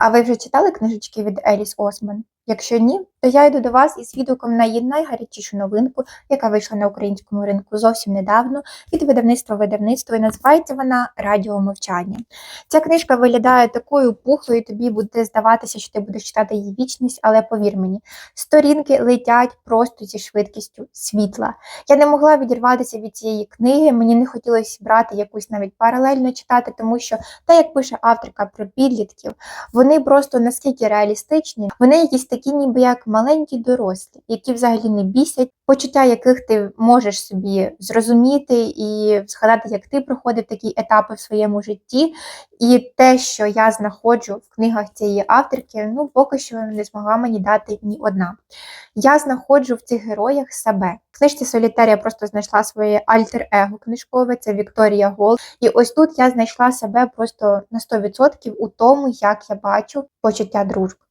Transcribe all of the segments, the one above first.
А ви вже читали книжечки від Еліс Осман? Якщо ні, то я йду до вас із відгуком на її найгарячішу новинку, яка вийшла на українському ринку зовсім недавно від видавництва видавництво, і називається вона Радіо мовчання. Ця книжка виглядає такою пухлою, тобі буде здаватися, що ти будеш читати її вічність, але повір мені, сторінки летять просто зі швидкістю світла. Я не могла відірватися від цієї книги, мені не хотілося брати якусь навіть паралельно читати, тому що, та як пише авторка про підлітків, вони просто наскільки реалістичні, вони якісь такі, ніби як маленькі дорослі, які взагалі не бісять, почуття яких ти можеш собі зрозуміти і згадати, як ти проходив такі етапи в своєму житті. І те, що я знаходжу в книгах цієї авторки, ну поки що не змогла мені дати ні одна. Я знаходжу в цих героях себе. В книжці Солітер я просто знайшла своє альтер-его книжкове, це Вікторія Гол. І ось тут я знайшла себе просто на 100% у тому, як я бачу почуття дружби.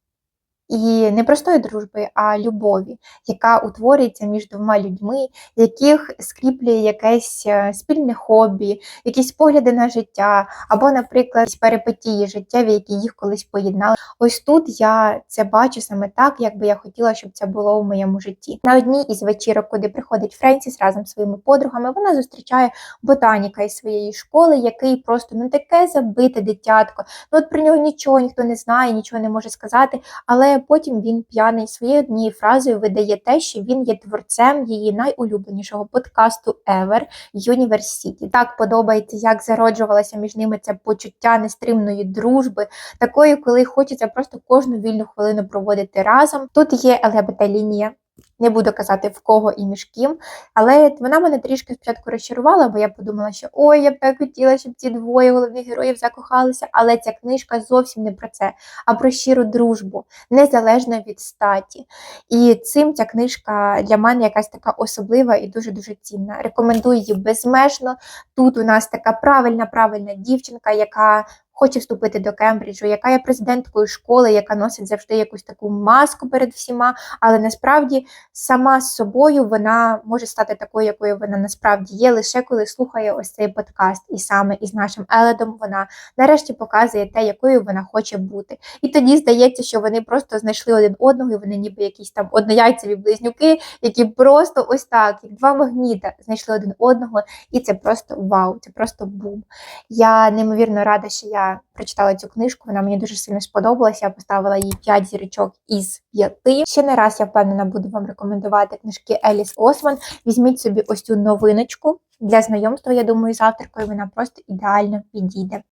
І не простої дружби, а любові, яка утворюється між двома людьми, яких скріплює якесь е, спільне хобі, якісь погляди на життя, або, наприклад, перипетії життєві, які їх колись поєднали. Ось тут я це бачу саме так, як би я хотіла, щоб це було у моєму житті. На одній із вечірок, куди приходить Френсіс разом зі своїми подругами, вона зустрічає ботаніка із своєї школи, який просто ну таке забите дитятко. Ну от про нього нічого ніхто не знає, нічого не може сказати. Але потім він п'яний своєю однією фразою видає те, що він є творцем її найулюбленішого подкасту Ever University. Так подобається, як зароджувалося між ними це почуття нестримної дружби, такої, коли хочеться просто кожну вільну хвилину проводити разом. Тут є ЛГБТ-лінія. Не буду казати в кого і між ким, але вона мене трішки спочатку розчарувала, бо я подумала, що ой, я б так хотіла, щоб ці двоє головних героїв закохалися. Але ця книжка зовсім не про це, а про щиру дружбу, незалежно від статі. І цим ця книжка для мене якась така особлива і дуже дуже цінна. Рекомендую її безмежно. Тут у нас така правильна, правильна дівчинка, яка хоче вступити до Кембриджу, яка є президенткою школи, яка носить завжди якусь таку маску перед всіма, але насправді сама з собою вона може стати такою, якою вона насправді є, лише коли слухає ось цей подкаст. І саме із нашим Еледом вона нарешті показує те, якою вона хоче бути. І тоді здається, що вони просто знайшли один одного, і вони ніби якісь там однояйцеві близнюки, які просто ось так, як два магніта, знайшли один одного, і це просто вау, це просто бум. Я неймовірно рада, що прочитала цю книжку. Вона мені дуже сильно сподобалася. Я поставила їй 5 зірочок із 5. Ще не раз я впевнена буду вам рекомендувати книжки Еліс Осман. Візьміть собі ось цю новиночку для знайомства. Я думаю, з авторкою вона просто ідеально підійде.